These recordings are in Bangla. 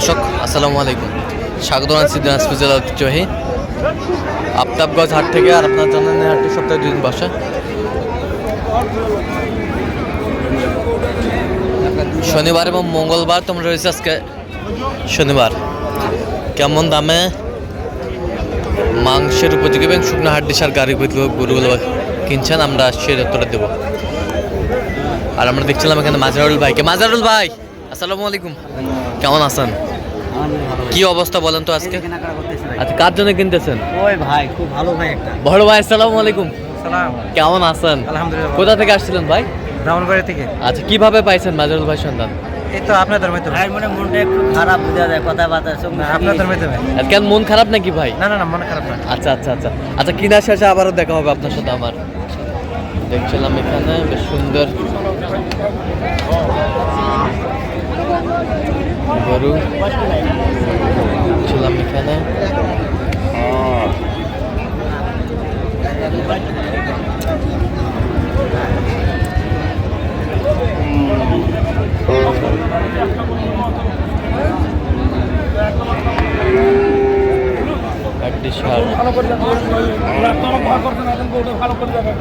দর্শক, আসসালামু আলাইকুম। স্বাগত জানাচ্ছি দিনাজপুর জেলা ঐতিহ্যবাহী আফতাবগঞ্জ হাট থেকে আর আপনার জানান হাটটি সপ্তাহে দুই দিন বসা। শনিবার এবং মঙ্গলবার তোমরা রয়েছে আজকে শনিবার। কেমন দামে মাংসের উপযোগী এবং শুকনো হাট দিশার গাড়ি গরুগুলো কিনছেন আমরা সে উত্তরে দেবো। আর আমরা দেখছিলাম এখানে মাজারুল ভাইকে। মাজারুল ভাই, আসসালামু আলাইকুম। কেমন আছেন? কি অবস্থা বলেন তো আজকে? আচ্ছা কার জন্য কিনতেছেন? ওই ভাই খুব ভালো ভাই একটা। বড় ভাই আসসালামু আলাইকুম। সালাম। কেমন আছেন? আলহামদুলিল্লাহ কোথা থেকে আসছিলেন ভাই? ব্রাহ্মণবাড়ি থেকে। আচ্ছা কীভাবে পাইছেন মাজারুল ভাই সন্ধান? এই তো আপনাদের মাধ্যমে ভাই মনে মনটা একটু খারাপ বোঝা যায় কথাবার্তা সব আপনাদের মাধ্যমে আর কেন মন খারাপ নাকি ভাই? না না না মন খারাপ না। আচ্ছা আচ্ছা আচ্ছা। আচ্ছা কিনা শেষে আবারও দেখা হবে আপনার সাথে আমার। দেখছিলাম এখানে বেশ সুন্দর। গরু। ছিলাম এখানে। ভালো করে ভালো দেখো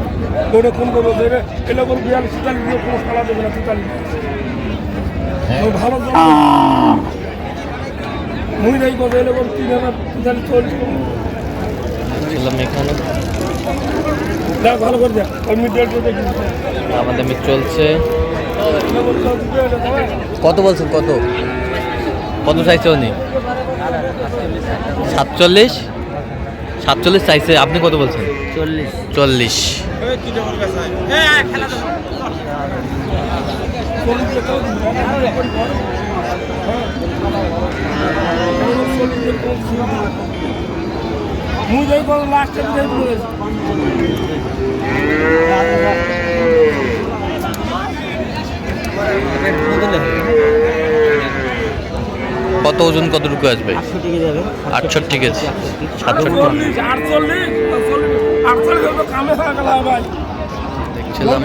ওটা কোন করব দেবে? এলে করে বিয়াল্লিশ তেতাল্লিশ দিয়ে কোনো খেলা দেবে না তেতাল্লিশ ও ভালো করবে এলে করে তিন হাজার চল্লিশ এখানে। দেখ ভালো করে দেখ ওই আমাদের মিট চলছে। কত বলছেন কত? কত চাইছে উনি? সাতচল্লিশ? সাতচল্লিশ চাইছে আপনি কত বলছেন? চল্লিশ। চল্লিশ। চল্লিশ। মুই যাই লাস্টে কত ওজন কতটুকু আসবে? আটষট্টি কেজি। সাতষট্টি চল্লিশ আটচল্লিশ চল্লিশ আটচল্লিশ হলো কামে হয়ে গেল ভাই দেখছিলাম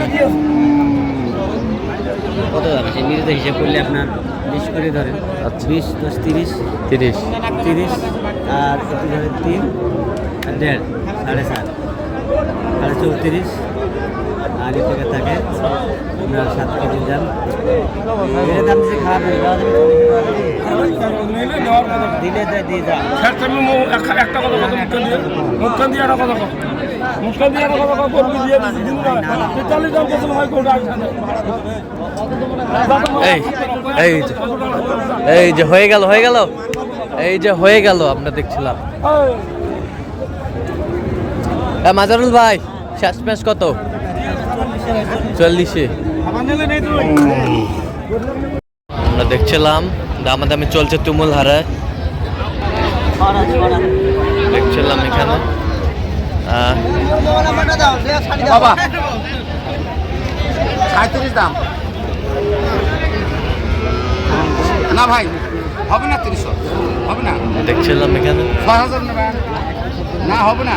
কত সেই মিনিটে হিসাব করলে আপনার বিশ করে ধরেন। আচ্ছা। বিশ দশ তিরিশ। তিরিশ। তিরিশ আর একটু ধরেন? তিন আর দেড় সাড়ে সাত। সাড়ে চৌত্রিশ। আর এ থেকে থাকে। আপনার সাত কেজি দাম। এর যে খারাপ দিলে দিয়ে যা স্যার তুমি মো- এক- একটা কথা কথা মুখখান দিয়ে। মুখখান দিয়ে একটা কথা এই এই যে এই যে হয়ে গেল হয়ে গেল। এই যে হয়ে গেল, আমরা দেখছিলাম। মাজারুল ভাই, শেষ ম্যাচ কত? চল্লিশে। আমরা দেখছিলাম, দামাদামি চলছে তুমুল হারে। দেখছিলাম এখানে। বাবা। সাঁত্রিশ দাম। না ভাই হবে না তিনশো। হবে না। দেখছিলাম এখানে। ছয় হাজার নেবেন না হবে না।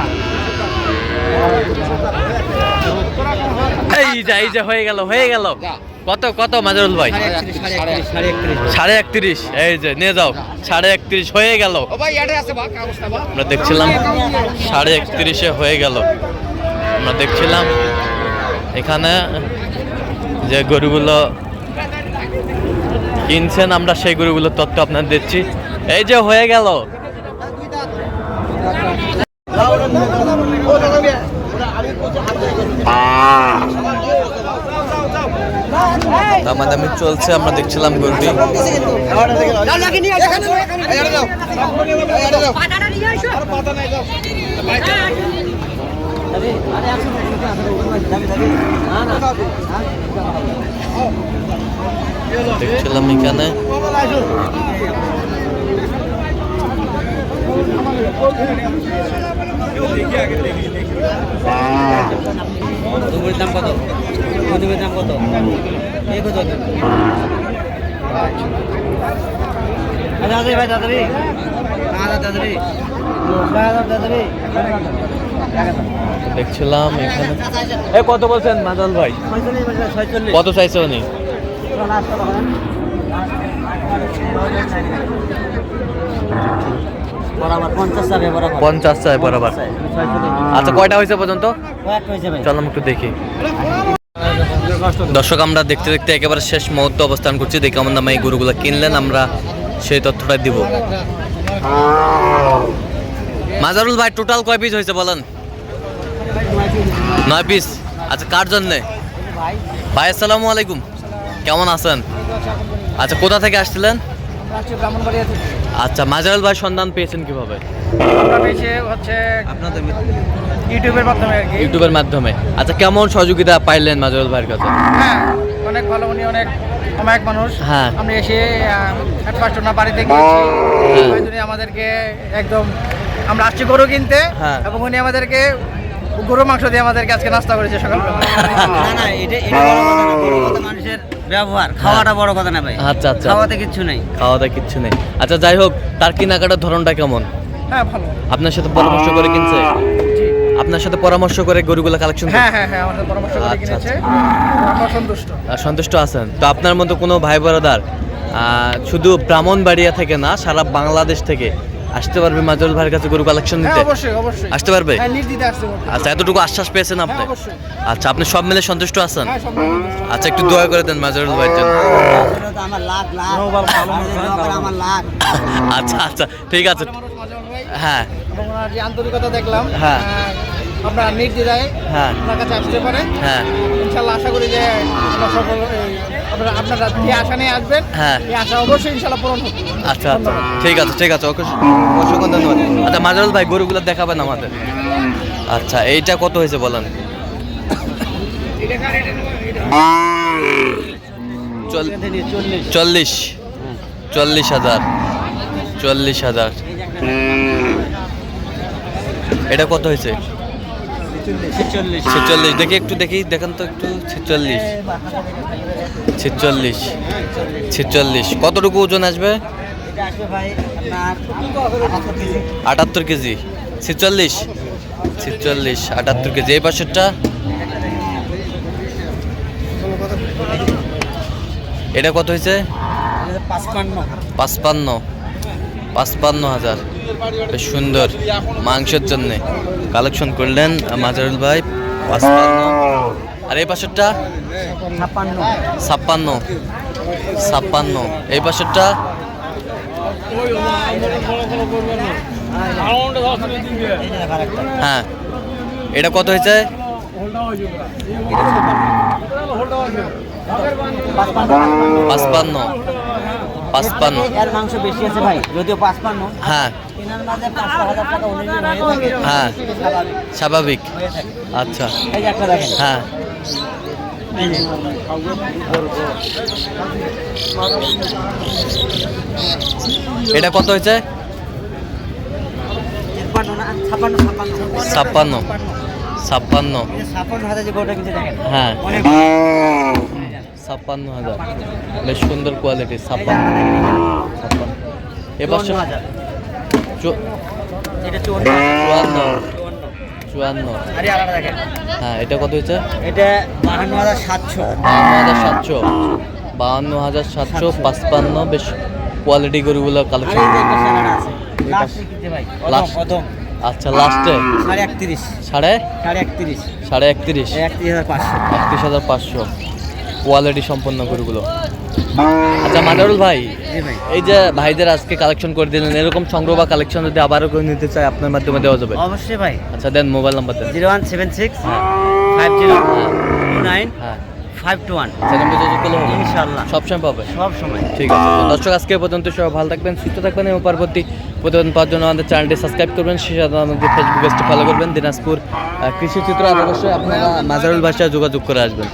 এই যে এই যে হয়ে গেল হয়ে গেল। কত কত মাজারুল ভাই? সাড়ে একত্রিশ এই যে নিয়ে যাও। সাড়ে একত্রিশ হয়ে গেল। ও ভাই এডে আছে বা কাগজটা বা আমরা দেখছিলাম সাড়ে একত্রিশে হয়ে গেল। আমরা দেখছিলাম এখানে যে গরুগুলো কিনছেন আমরা সেই গরুগুলোর তথ্য আপনাদের দিচ্ছি। এই যে হয়ে গেল। দামাদামি চলছে আমরা দেখছিলাম গরুটি। দেখছিলাম এখানে। দাম কত? দুপুরের দাম কত? এই কত? দাদারি ভাই দাদারি দাদারি দাদারি দেখছিলাম এখানে। এ কত বলছেন মাদাল ভাই? কত চাইছে উনি? পঞ্চাশ বরাবর। চাই বরাবর। আচ্ছা কয়টা হয়েছে পর্যন্ত? চলো একটু দেখি। দর্শক, আমরা দেখতে দেখতে একেবারে শেষ মুহূর্তে অবস্থান করছি। দেখে আমার নামে এই গরুগুলো কিনলেন, আমরা সেই তথ্যটা দিব। মাজারুল ভাই টোটাল কয় পিস হয়েছে বলেন? নয় পিস আচ্ছা কার জন্যে? ভাই, আসসালামু আলাইকুম। কেমন আছেন? আচ্ছা কোথা থেকে আসছিলেন? আচ্ছা মাজারুল ভাই সন্ধান পেয়েছেন কীভাবে? হচ্ছে ইউটিউবের মাধ্যমে আর কি। ইউটিউবের মাধ্যমে। আচ্ছা কেমন সহযোগিতা পাইলেন মাজারুল ভাইয়ের কাছে? হ্যাঁ অনেক ভালো উনি অনেক অমায়িক মানুষ। হ্যাঁ। আমরা এসে ফার্স্ট ওনার বাড়িতে গিয়েছি। হ্যাঁ। আমাদেরকে একদম আমরা আসছি গরু কিনতে হ্যাঁ। এবং উনি আমাদেরকে গরু মাংস দিয়ে আমাদেরকে আজকে নাস্তা করেছে সকালবেলা। না না এটা মানুষের ব্যবহার খাওয়াটা বড় কথা না ভাই। আচ্ছা আচ্ছা। খাওয়াতে কিচ্ছু নাই। খাওয়া দাওয়া কিচ্ছু নেই। আচ্ছা যাই হোক তার কেনাকাটার ধরনটা কেমন? হ্যাঁ ভালো। আপনার সাথে পরামর্শ করে কিনছে? আপনার সাথে পরামর্শ করে গরুগুলো কালেকশন হ্যাঁ হ্যাঁ হ্যাঁ আমাদের পরামর্শ করে আচ্ছা, কিনেছে। আমরা সন্তুষ্ট। সন্তুষ্ট আছেন। তো আপনার মতো কোনো ভাই বোরাদার আহ, শুধু ব্রাহ্মণবাড়িয়া থেকে না সারা বাংলাদেশ থেকে আসতে পারবে মাজল ভাইয়ের কাছে গরু কালেকশন হ্যাঁ নিতে? অবশ্যই অবশ্যই। আসতে পারবে? হ্যাঁ আসতে পারবে। আচ্ছা এতটুকু আশ্বাস পেয়েছেন আপনি? হ্যাঁ। আচ্ছা আপনি সব মিলে সন্তুষ্ট আছেন? হ্যাঁ। আচ্ছা একটু দোয়া করে দেন মাজরুল ভাইয়ের জন্য। আমার লাখ লাখ আমার লাখ আচ্ছা আচ্ছা ঠিক আছে। হ্যাঁ। আন্তরিকতা দেখলাম হ্যাঁ। আপনারা নির্দ্বিধায় হ্যাঁ। আপনার কাছে আসতে পারেন হ্যাঁ। ইনশাল্লাহ আশা করি যে এই, আপনারা আপনারা যে আশা নিয়ে আসবেন হ্যাঁ। এই আশা অবশ্যই ইনশাল্লাহ পূরণ হবে। আচ্ছা আচ্ছা। ঠিক আছে ঠিক আছে ওকে অসংখ্য ধন্যবাদ। আচ্ছা মাজরুল ভাই গরুগুলো দেখাবেন আমাদের। আচ্ছা এইটা কত হয়েছে বলেন? চল্লিশ। চল্লিশ হাজার। চল্লিশ হাজার। এটা কত হয়েছে? ছেচল্লিশ। ছেচল্লিশ। দেখি একটু দেখি দেখেন তো একটু ছেচল্লিশ। ছেচল্লিশ। ছেচল্লিশ। কতটুকু ওজন আসবে? এটা আসবে ভাই আপনার আটাত্তর কেজি। ছেচল্লিশ। ছেচল্লিশ আটাত্তর কেজি। এই পাশেরটা? এটা কত হয়েছে? পাঁচপান্ন। পাঁচপান্ন। পাঁচপান্ন হাজার। বেশ সুন্দর মাংসের জন্য কালেকশন করলেন মাজারুল ভাই। আর এই পাশেরটা? ছাপ্পান্ন ছাপ্পান্ন। ছাপ্পান্ন। এই পাশেরটা? হ্যাঁ। এটা কত হয়েছে? পাঁচপান্ন। পাঁচপান্ন। এর মাংস বেশি আছে ভাই যদিও পাঁচপান্ন। হ্যাঁ। হয়ে। স্বাভাবিক। আচ্ছা। হ্যাঁ। এটা কত হয়েছে? ছাপ্পান্ন ছাপ্পান্ন হ্যাঁ। ছাপ্পান্ন হাজার। বেশ সুন্দর কোয়ালিটি ছাপ্পান্ন। ছাপ্পান্ন। এবার চুয়ান্ন। হ্যাঁ এটা কত হয়েছে? এটা বাহান্ন হাজার সাতশো। বাহান্ন হাজার সাতশো। বাহান্ন হাজার সাতশো পাঁচপান্ন বেশ কোয়ালিটি গরুগুলো কালেকশন আচ্ছা লাস্টে? সাড়ে একত্রিশ। সাড়ে? সাড়ে একত্রিশ। সাড়ে একত্রিশ। একত্রিশ হাজার পাঁচশো। একত্রিশ হাজার পাঁচশো। কোয়ালিটি সম্পন্ন গরুগুলো। আচ্ছা মাদারুল ভাই ভাই। এই যে ভাইদের আজকে কালেকশন করে দিলেন এরকম সংগ্রহ বা কালেকশন যদি আবারও কেউ নিতে চায় আপনার মাধ্যমে দেওয়া যাবে? অবশ্যই ভাই। আচ্ছা দেন মোবাইল নাম্বার দেন। জিরো ওয়ান সেভেন সিক্স হ্যাঁ। ফাইভ জিরো নাইন হ্যাঁ। Five two one. হবে। ইনশাল্লাহ সবসময় পাবে? সব সময়। ঠিক আছে। দর্শক আজকে পর্যন্ত সবাই ভালো থাকবেন সুস্থ থাকবেন এবং পরবর্তী প্রতিবেদন পাওয়ার জন্য আমাদের চ্যানেলটি সাবস্ক্রাইব করবেন সেই সাথে আমাদের ফেসবুক পেজটি ফলো করবেন দিনাজপুর কৃষি চিত্র আর অবশ্যই আপনারা মাজারুল ভাষায় যোগাযোগ করে আসবেন।